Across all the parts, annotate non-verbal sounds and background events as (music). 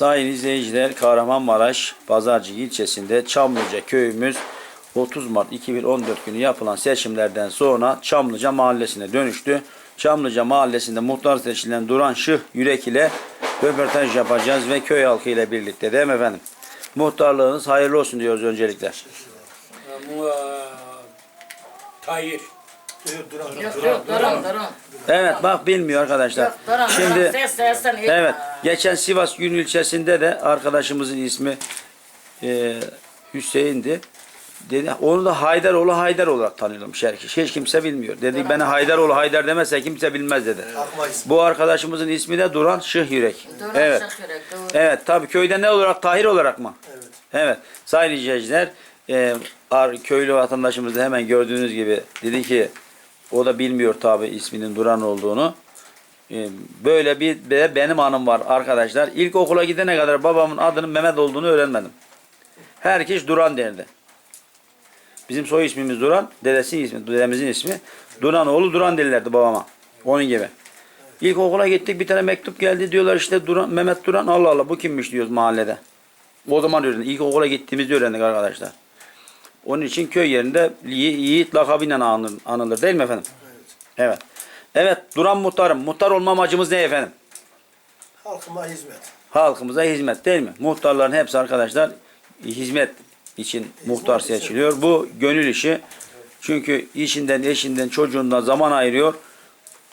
Sayın izleyiciler Kahramanmaraş Pazarcık ilçesinde Çamlıca köyümüz 30 Mart 2014 günü yapılan seçimlerden sonra Çamlıca mahallesine dönüştü. Çamlıca mahallesinde muhtar seçilen Duran Şıh Yürek ile röportaj yapacağız ve köy halkı ile birlikte değil mi efendim? Muhtarlığınız hayırlı olsun diyoruz öncelikle. Mu Tayyip. Yok yok durun durun. Evet bak bilmiyor arkadaşlar. Durun. Şimdi ses sesten iyi. Evet. Geçen Sivas Gün ilçesinde de arkadaşımızın ismi e, Hüseyin'di. Dedi, onu da Haydaroğlu Haydar olarak tanıyormuş herkes. Hiç kimse bilmiyor. Dedi bana Haydaroğlu Haydar demezse kimse bilmez dedi. Bu arkadaşımızın ismi de Duran Şıh Yürek. Durun Evet. doğru. Evet tabii köyde ne olarak Tahir olarak mı? Evet. Evet. Sayın izleyiciler e, ar- köylü vatandaşımız da hemen gördüğünüz gibi dedi ki o da bilmiyor tabii isminin Duran olduğunu. E, böyle bir benim anım var arkadaşlar. İlk okula gidene kadar babamın adının Mehmet olduğunu öğrenmedim. Herkes Duran derdi. Bizim soy ismimiz Duran, dedesinin ismi, dedemizin ismi. Duran oğlu Duran derlerdi babama. Onun gibi. İlk okula gittik bir tane mektup geldi diyorlar işte Duran, Mehmet Duran Allah Allah bu kimmiş diyoruz mahallede. O zaman öğrendik. İlk okula gittiğimizde öğrendik arkadaşlar. Onun için köy yerinde Yi- Yiğit lakabıyla anılır, anılır değil mi efendim? Evet. Evet Duran muhtarım. Muhtar olma amacımız ne efendim? Halkıma hizmet. Halkımıza hizmet değil mi? Muhtarların hepsi arkadaşlar hizmet için muhtar için. seçiliyor. Bu gönül işi. Çünkü işinden, eşinden, çocuğundan zaman ayırıyor.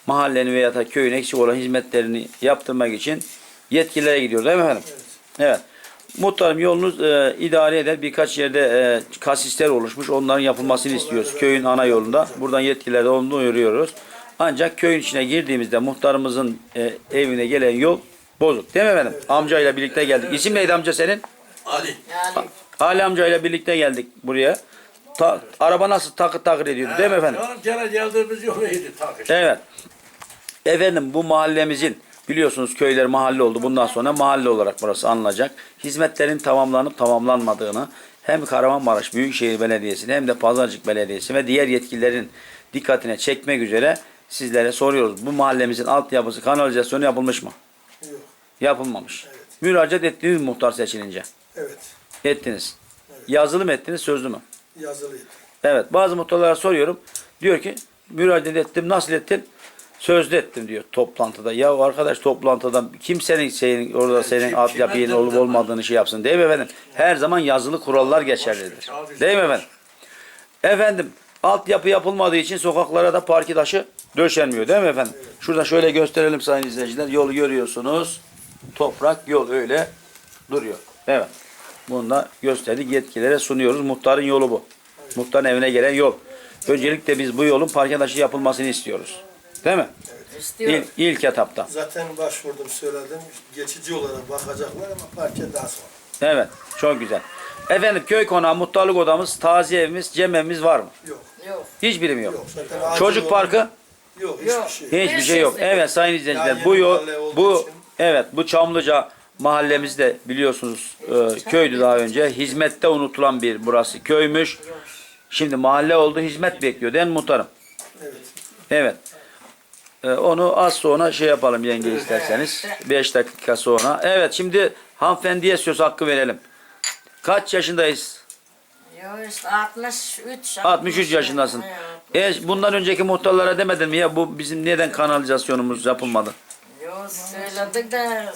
Mahallenin veya da köyün eksik olan hizmetlerini yaptırmak için yetkililere gidiyor değil mi efendim? Evet. Muhtarım yolunuz e, idare eder. Birkaç yerde e, kasisler oluşmuş. Onların yapılmasını istiyoruz. Köyün ana yolunda. Buradan yetkililere onu duyuruyoruz. Ancak köyün içine girdiğimizde muhtarımızın e, evine gelen yol bozuk. Değil mi efendim? Amcayla birlikte geldik. İsim neydi amca senin? Ali. Yani Ali amcayla birlikte geldik buraya. Ta- araba nasıl takır takır ediyordu değil mi efendim? Canım gene geldiğimiz yol iyiydi takış. Evet. Efendim bu mahallemizin biliyorsunuz köyler mahalle oldu. Bundan sonra mahalle olarak burası anılacak. Hizmetlerin tamamlanıp tamamlanmadığını hem Kahramanmaraş Büyükşehir Belediyesi'nin hem de Pazarcık Belediyesi ve diğer yetkililerin dikkatine çekmek üzere sizlere soruyoruz. Bu mahallemizin altyapısı kanalizasyonu yapılmış mı? Yok. Yapılmamış. Evet. Müracaat ettiniz muhtar seçilince. Evet. Ettiniz. Yazılı mı ettiniz, sözlü mü? Yazılıydı. Evet bazı muhtarlara soruyorum. Diyor ki müracaat ettim nasıl ettin? Sözlü ettim diyor toplantıda. Ya arkadaş toplantıda kimsenin senin orada senin kim- altyapının kime olup olmadığını şey yapsın değil mi efendim? Her zaman yazılı kurallar geçerlidir. Değil mi efendim? Efendim altyapı yapılmadığı için sokaklara da parke taşı döşenmiyor değil mi efendim? Şurada şöyle gösterelim sayın izleyiciler. Yolu görüyorsunuz. Toprak yol öyle duruyor. Evet. Bunu da gösterdik yetkililere sunuyoruz. Muhtarın yolu bu. Muhtarın evine gelen yol. Öncelikle biz bu yolun parke taşı yapılmasını istiyoruz. Değil mi? istiyor. İlk, ilk etapta. Zaten başvurdum söyledim. Geçici olarak bakacaklar ama parke daha sonra. Evet. Çok güzel. Efendim köy konağı, muhtarlık odamız, taziye evimiz, cem evimiz var mı? Yok. Yok. Hiçbiri mi yok? Yok. Zaten acil Çocuk olan- parkı? Yok. Yok. Hiçbir şey. Hiçbir Bir şey yok. şey Evet sayın izleyiciler Yani bu yeni yol mahalle olduğu bu için. evet bu Çamlıca mahallemizde biliyorsunuz e, köydü daha önce. Hizmette unutulan bir burası köymüş. Şimdi mahalle oldu hizmet bekliyor değil mi muhtarım? Evet. Evet. E, onu az sonra şey yapalım yenge isterseniz. 5 dakika sonra. Evet şimdi hanımefendiye söz hakkı verelim. Kaç yaşındayız? Yok işte 63. 63 yaşındasın. E, bundan önceki muhtarlara demedin mi ya bu bizim neden kanalizasyonumuz yapılmadı? Yok söyledik de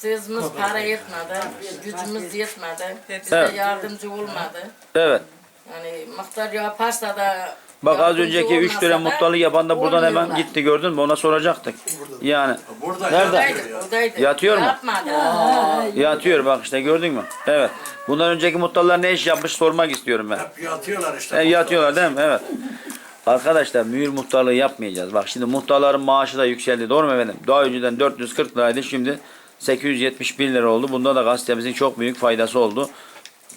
sözümüz para yetmedi. Gücümüz yetmedi. Bize Evet. yardımcı olmadı. Evet. Yani muhtar yaparsa da Bak az yardımcı önceki 3 olmasa dönem da muhtarlık yapan da buradan hemen olmuyorlar. gitti gördün mü? Ona soracaktık. Yani Burada Nerede? Buradaydı, buradaydı. Yatıyor mu? Yapmadı. yatıyor bak işte gördün mü? Evet. Bundan önceki muhtarlar ne iş yapmış sormak istiyorum ben. hep yatıyorlar işte. E, yatıyorlar değil mi? Evet. Arkadaşlar mühür muhtarlığı yapmayacağız. Bak şimdi muhtarların maaşı da yükseldi. Doğru mu efendim? Daha önceden 440 liraydı. Şimdi 871 lira oldu. Bunda da gazetemizin çok büyük faydası oldu.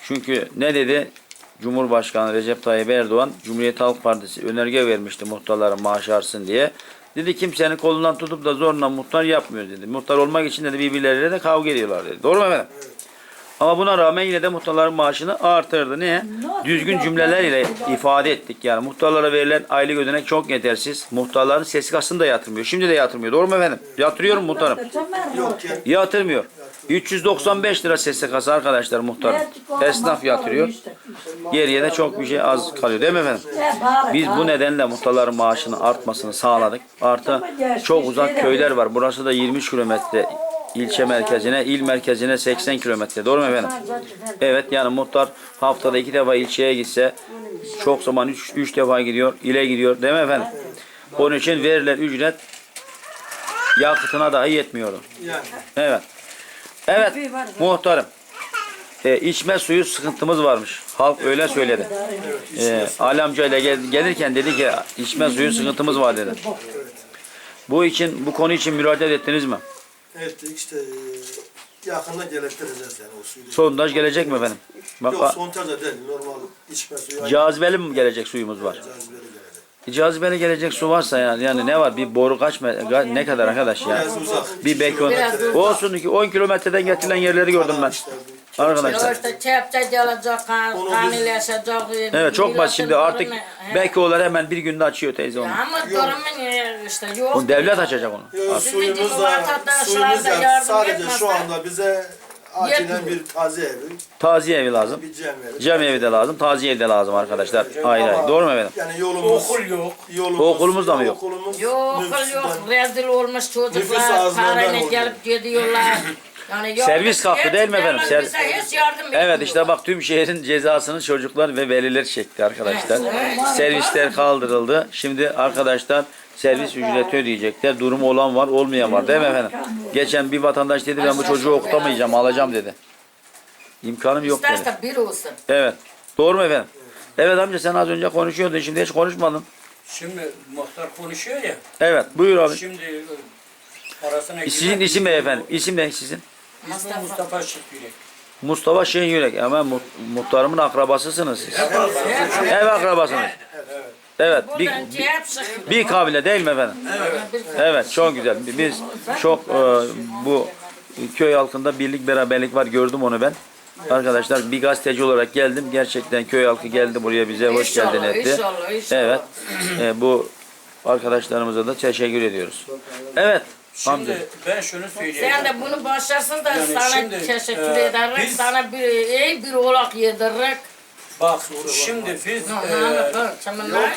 Çünkü ne dedi? Cumhurbaşkanı Recep Tayyip Erdoğan Cumhuriyet Halk Partisi önerge vermişti muhtarların maaşı artsın diye. Dedi kimsenin kolundan tutup da zorla muhtar yapmıyor dedi. Muhtar olmak için dedi birbirleriyle de kavga ediyorlar dedi. Doğru mu efendim? Ama buna rağmen yine de muhtarların maaşını artırdı. Niye? Düzgün cümleler ile ifade ettik yani. Muhtarlara verilen aylık ödenek çok yetersiz. Muhtarların sesi kasını da yatırmıyor. Şimdi de yatırmıyor. Doğru mu efendim? Yatırıyorum muhtarım. Yok yani. Yatırmıyor. 395 lira SSK'sı arkadaşlar muhtarım. Esnaf yatırıyor. Geriye de çok bir şey az kalıyor değil mi efendim? Biz bu nedenle muhtarların maaşının artmasını sağladık. Artı çok uzak köyler var. Burası da 23 kilometre ilçe merkezine, il merkezine 80 kilometre. Doğru mu efendim? Evet yani muhtar haftada iki defa ilçeye gitse çok zaman üç, üç defa gidiyor, ile gidiyor değil mi efendim? Onun için verilen ücret yakıtına dahi yetmiyor. Evet. Evet muhtarım. E, içme suyu sıkıntımız varmış. Halk öyle söyledi. E, Ali amca ile gel- gelirken dedi ki içme suyu sıkıntımız var dedi. Bu için bu konu için müracaat ettiniz mi? ettik işte e, yakında gerektireceğiz yani o suyu. Sondaj gelecek mi efendim? Bak, Yok sondaj da değil normal içme suyu. cazibeli mi gelecek suyumuz var? Cazibeli. Cazibeli gelecek su varsa yani, yani ne var? Bir boru kaç me- ne kadar arkadaş ya? Biraz uzak. Bir uzak. Olsun ki 10 kilometreden getirilen yerleri gördüm ben. Arkadaşlar. İşte kan, kanileşecek. Evet çok basit şimdi artık belki olar hemen bir günde açıyor teyze onu. Ama durumun e, işte yok. Onu devlet açacak onu. Sizin suyumuz da, suyumuz da sadece şu anda bize acilen Yetmiyor. bir taze evi, Taziye evi lazım. bir cem evi. Cem evi de lazım, taziye evi de lazım arkadaşlar. Hayır hayır. Doğru mu efendim? Yani yolumuz, Okul yok. yolumuz, Okulumuz da mı yok? Okulumuz Yok nüfustan- yok rezil olmuş çocuklar parayla gelip gidiyorlar. (laughs) Yani Servis kalktı değil mi efendim? Ser- bize hiç yardım Evet işte bak tüm şehrin cezasını çocuklar ve veliler çekti arkadaşlar. Evet. Servisler kaldırıldı. Şimdi arkadaşlar servis ücreti ödeyecekler. Durumu olan var, olmayan var değil mi efendim? Geçen bir vatandaş dedi ben bu çocuğu okutamayacağım, alacağım dedi. İmkanım yok dedi. İsterse bir olsun. Evet. Doğru mu efendim? Evet amca sen az önce konuşuyordun şimdi hiç konuşmadın. Şimdi muhtar konuşuyor ya. Evet buyur abi. Şimdi e, arasına Sizin isim ne efendim? İsim ne sizin? İsmi Mustafa Şıkkürek. Mustafa Şen Yürek. Hemen mu- muhtarımın akrabasısınız siz. Ev akrabasınız. Evet. Bir, bir, bir kabile değil mi efendim? Evet çok güzel. Biz çok e, bu köy halkında birlik beraberlik var gördüm onu ben. Arkadaşlar bir gazeteci olarak geldim. Gerçekten köy halkı geldi buraya bize hoş geldin etti. inşallah, inşallah. Evet. E, bu arkadaşlarımıza da teşekkür ediyoruz. Evet. Şimdi ben şunu söyleyeceğim. Sen de bunu başarsın da Yani sana şimdi, teşekkür e, ederek, biz- sana bir iyi bir olak yedirerek. Bak şimdi biz e, lan. yani.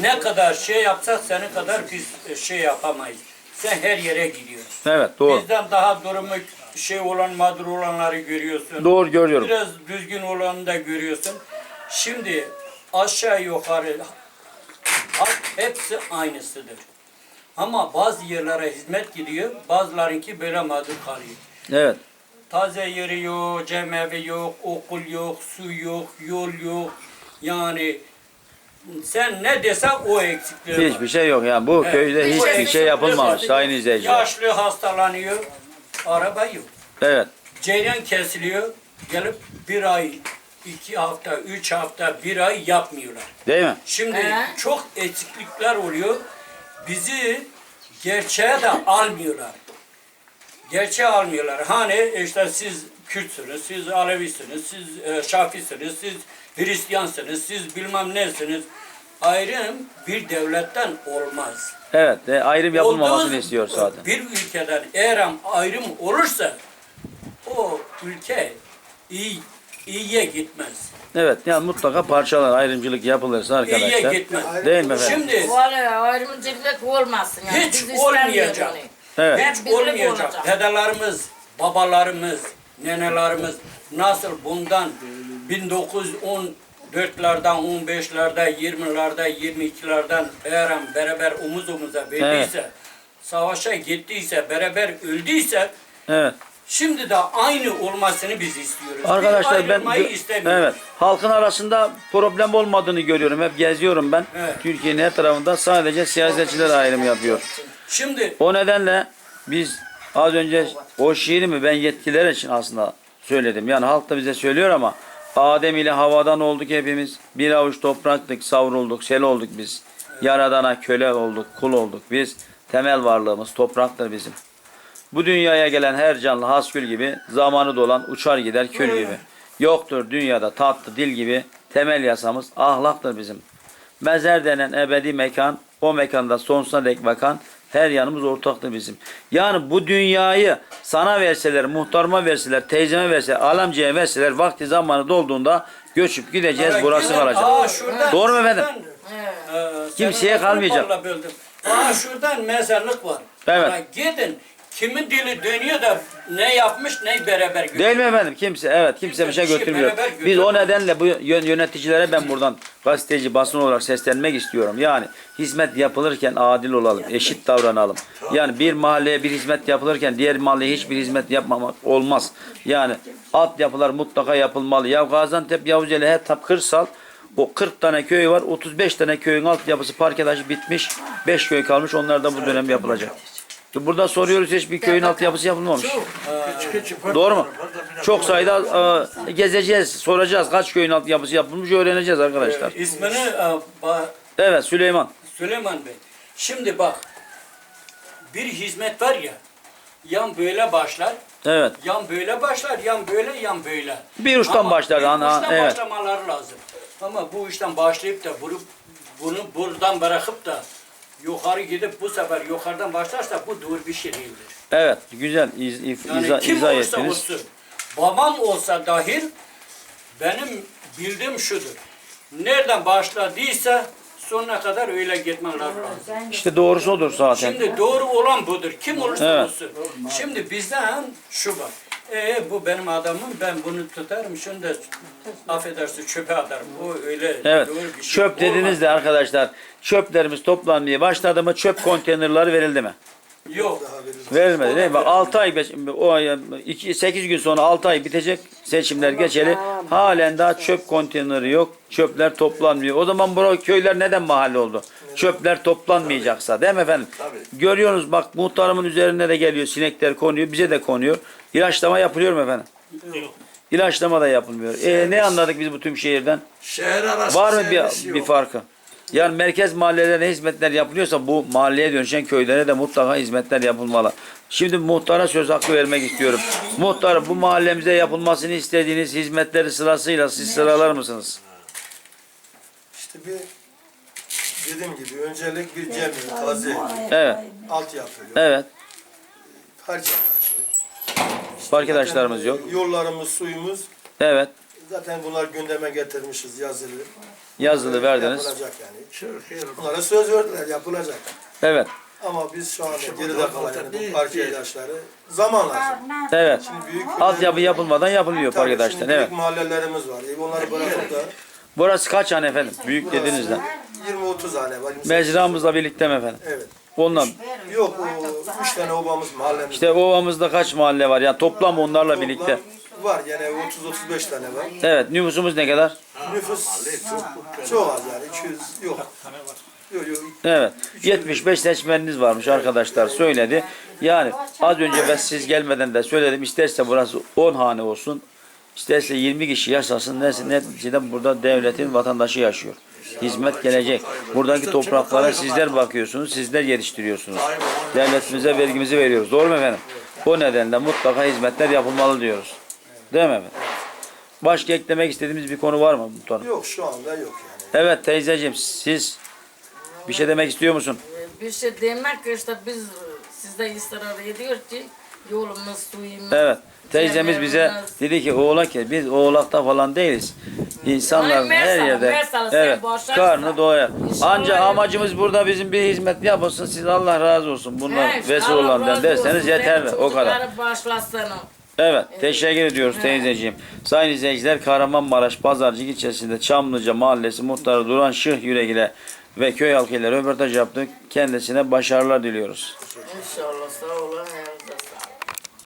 ne kadar şey yapsak senin kadar biz e, şey yapamayız. Sen her yere gidiyorsun. Evet doğru. Bizden daha durumu şey olan mağdur olanları görüyorsun. Doğru görüyorum. Biraz düzgün olanı da görüyorsun. Şimdi aşağı yukarı halk hepsi aynısıdır. Ama bazı yerlere hizmet gidiyor, bazılarınki böyle mağdur kalıyor. Evet. Taze yeri yok, cemevi yok, okul yok, su yok, yol yok. Yani sen ne desen o eksikler var. Hiçbir şey yok yani. Bu Evet. köyde Bir hiçbir şey yapılmamış yok. sayın izleyiciler. Yaşlı hastalanıyor, araba yok. Evet. Ceylan kesiliyor, gelip bir ay, iki hafta, üç hafta, bir ay yapmıyorlar. Değil mi? Şimdi He. çok eksiklikler oluyor. Bizi gerçeğe de almıyorlar. Gerçeğe almıyorlar. Hani işte siz Kürtsünüz, siz Alevisiniz, siz e, Şafisiniz, siz Hristiyansınız, siz bilmem nesiniz. Ayrım bir devletten olmaz. Evet. e, ayrım yapılmamasını Olduğu istiyor zaten. Bir ülkeden eğer ayrım olursa o ülke iyi iyiye gitmez. Evet. Yani mutlaka parçalar ayrımcılık yapılırsa İyiye arkadaşlar. gitmez. Değil mi efendim? Şimdi Vallahi ayrımcılık olmasın yani. Hiç Biz olmayacak. Evet. hiç birlik olmayacak. olacak. Dedelerimiz, babalarımız, nenelerimiz nasıl bundan 1914'lerden, 15'lerde, 20'lerde, 22'lerden eğer beraber omuz omuza verdiyse, savaşa gittiyse, beraber öldüyse Evet. Şimdi de aynı olmasını biz istiyoruz. Arkadaşlar ben evet halkın arasında problem olmadığını görüyorum. Hep geziyorum ben. Evet. Türkiye'nin her tarafında sadece siyasetçiler ayrım yapıyor. Şimdi O nedenle biz az önce o şiiri mi ben yetkililer için aslında söyledim. Yani halk da bize söylüyor ama Adem ile havadan olduk hepimiz. Bir avuç topraktık, savrulduk, sel olduk biz. Yaradana köle olduk, kul olduk. Biz temel varlığımız topraktır bizim. Bu dünyaya gelen her canlı hasgül gibi zamanı dolan uçar gider kül gibi. Yoktur dünyada tatlı dil gibi temel yasamız ahlaktır bizim. Mezer denen ebedi mekan o mekanda sonsuza dek bakan Her yanımız ortaktır bizim. Yani bu dünyayı sana verseler, muhtarıma verseler, teyzeme verseler, alamcıya verseler vakti zamanı dolduğunda göçüp gideceğiz. Burası Gidin, kalacak. aa, şuradan- Doğru mu efendim? şuradan, e, Kimseye kalmayacak. Aa şuradan mezarlık var. Evet. Aa, gidin. Kimin dili dönüyor da ne yapmış ne beraber görüyor. Değil mi efendim? Kimse evet kimse bir şey şey götürmüyor. Biz o nedenle bu yön- yöneticilere ben buradan gazeteci basın olarak seslenmek istiyorum. Yani hizmet yapılırken adil olalım, eşit davranalım. Yani bir mahalleye bir hizmet yapılırken diğer mahalleye hiçbir hizmet yapmamak olmaz. Yani altyapılar mutlaka yapılmalı. Ya Gaziantep, Yavuzeli her tap kırsal o 40 tane köy var. 35 tane köyün altyapısı parke taşı bitmiş. 5 köy kalmış. Onlar da bu dönem yapılacak. Burada soruyoruz hiçbir köyün altyapısı yapılmamış. Doğru mu? Çok sayıda e, gezeceğiz, soracağız kaç köyün altyapısı yapılmış öğreneceğiz arkadaşlar. İsmini e, ba- Evet Süleyman. Süleyman Bey. Şimdi bak. Bir hizmet var ya. Yan böyle başlar. Evet. Yan böyle başlar, yan böyle, yan böyle. Bir uçtan Ama başlar, Bir ana, uçtan evet. başlamaları lazım. Ama bu işten başlayıp da bunu, bunu buradan bırakıp da yukarı gidip bu sefer yukarıdan başlarsa bu doğru bir şey değildir. Evet. Güzel iz, if, Yani izah, kim izah olursa ettiniz. olsun, babam olsa dahil benim bildiğim şudur. Nereden başladıysa sonuna kadar öyle gitmeler lazım. İşte doğrusu odur zaten. Şimdi doğru olan budur. Kim olursa Evet. olsun. Şimdi bizden şu var. E, bu benim adamım ben bunu tutarım şunu da affedersin çöpe atarım. Bu öyle Evet. doğru bir şey Çöp dediniz olmaz. de arkadaşlar çöplerimiz toplanmaya başladı mı çöp konteynerleri verildi mi? Yok. Verilmedi değil mi? 6 ay, beş- o ay, 2, 8 gün sonra 6 ay bitecek seçimler geçeli. Halen daha çöp konteyneri yok. Çöpler toplanmıyor. O zaman bu köyler neden mahalle oldu? Çöpler toplanmayacaksa değil mi efendim? Görüyorsunuz bak muhtarımın üzerine de geliyor sinekler konuyor. Bize de konuyor. İlaçlama yapılıyor mu efendim? İlaçlama da yapılmıyor. E, ne anladık biz bu tüm şehirden? Şehir arası Var mı bir, yok. bir farkı? Yani merkez mahallelere hizmetler yapılıyorsa bu mahalleye dönüşen köylere de mutlaka hizmetler yapılmalı. Şimdi muhtara söz hakkı vermek istiyorum. Muhtar bu mahallemize yapılmasını istediğiniz hizmetleri sırasıyla siz sıralar mısınız? İşte bir dediğim gibi öncelik bir cemil, taze, Evet. altyapı yok. Evet. Parça Arkadaşlarımız yok. Yollarımız, suyumuz Evet. zaten bunlar gündeme getirmişiz yazılı. Yazılı verdiniz. Yapılacak yani. Bunlara söz verdiler yapılacak. Evet. Ama biz şu anda geride kalan yani bu parça ilaçları zaman lazım. Evet. Büyük Altyapı yapılmadan yapılıyor Tabii, arkadaşlar. Evet. büyük mahallelerimiz var. E, Onları bırakıp da Burası kaç hane efendim? Büyük dediniz de. 20-30 hane var. Mecramızla birlikte mi efendim? Evet. Onunla. Yok o üç tane obamız mahallemiz. İşte ovamızda kaç mahalle var? Yani toplam onlarla Toplam birlikte. Var yani 30-35 tane var. Evet. Nüfusumuz ne kadar? Nüfus çok az yani 200 yok. Yok yok. Evet. 75 seçmeniniz varmış arkadaşlar söyledi. Yani az önce ben siz gelmeden de söyledim. İsterse burası 10 hane olsun. İsterse 20 kişi yaşasın. Neyse neticede burada devletin vatandaşı yaşıyor. Hizmet gelecek. Buradaki topraklara sizler bakıyorsunuz. Sizler yetiştiriyorsunuz. Devletimize vergimizi veriyoruz. Doğru mu efendim? O nedenle mutlaka hizmetler yapılmalı diyoruz. Değil mi efendim? Başka eklemek istediğimiz bir konu var mı muhtarım? Yok şu anda yok yani. Evet teyzeciğim siz bir şey demek istiyor musun? Bir şey demek işte biz sizde ısrar ediyor ki yolumuz, suyumuz. Evet. Teyzemiz bize dedi ki oğlak ki biz oğlakta falan değiliz. İnsanlar Ay, her yerde evet karnı doyar. Ancak öyle. amacımız burada bizim bir hizmet yapılsın. Siz Allah razı olsun. Bunlar vesile razı derseniz yeterli. O kadar. o. Evet. Teşekkür ediyoruz teyzeciğim. Sayın izleyiciler Kahramanmaraş Pazarcık ilçesinde Çamlıca Mahallesi muhtarı Duran Şıh Yürek ile ve köy halkıyla röportaj yaptık. Kendisine başarılar diliyoruz. İnşallah sağ olun.